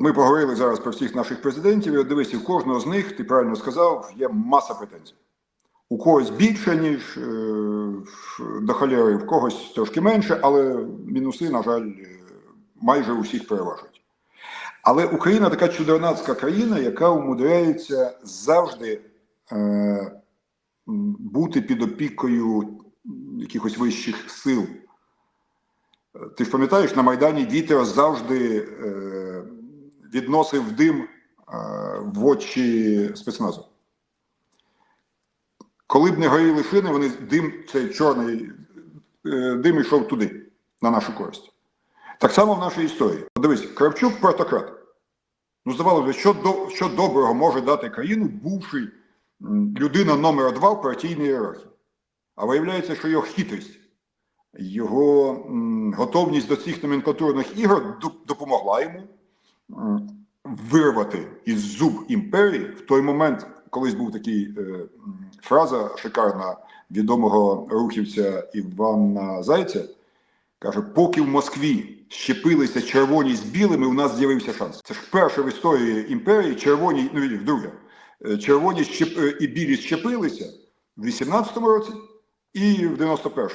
Ми поговорили зараз про всіх наших президентів, і дивись, у кожного з них, ти правильно сказав, є маса претензій. У когось більше, ніж е, до холєри, в когось трошки менше, але мінуси, на жаль, е, майже усіх переважують. Але Україна така чудернацька країна, яка умудряється завжди е, бути під опікою якихось вищих сил. Ти ж пам'ятаєш, на Майдані Вітер завжди е, відносив дим е, в очі спецназу. Коли б не горіли шини, вони дим, цей чорний е, дим йшов туди, на нашу користь. Так само в нашій історії. Дивись, Кравчук протократ. Ну, здавалося, що, до, що доброго може дати країну, бувши людина номер два в партійній ієрархії. А виявляється, що його хитрість, його м, готовність до цих номенклатурних ігор допомогла йому вирвати із зуб імперії в той момент, колись був такий е, фраза шикарна відомого рухівця Івана Зайця. Каже, поки в Москві щепилися червоні з білими, у нас з'явився шанс. Це ж вперше в історії імперії червоні, ну вдруге, е, червоні щеп, е, і білі щепилися в 18-му році і в 91-му.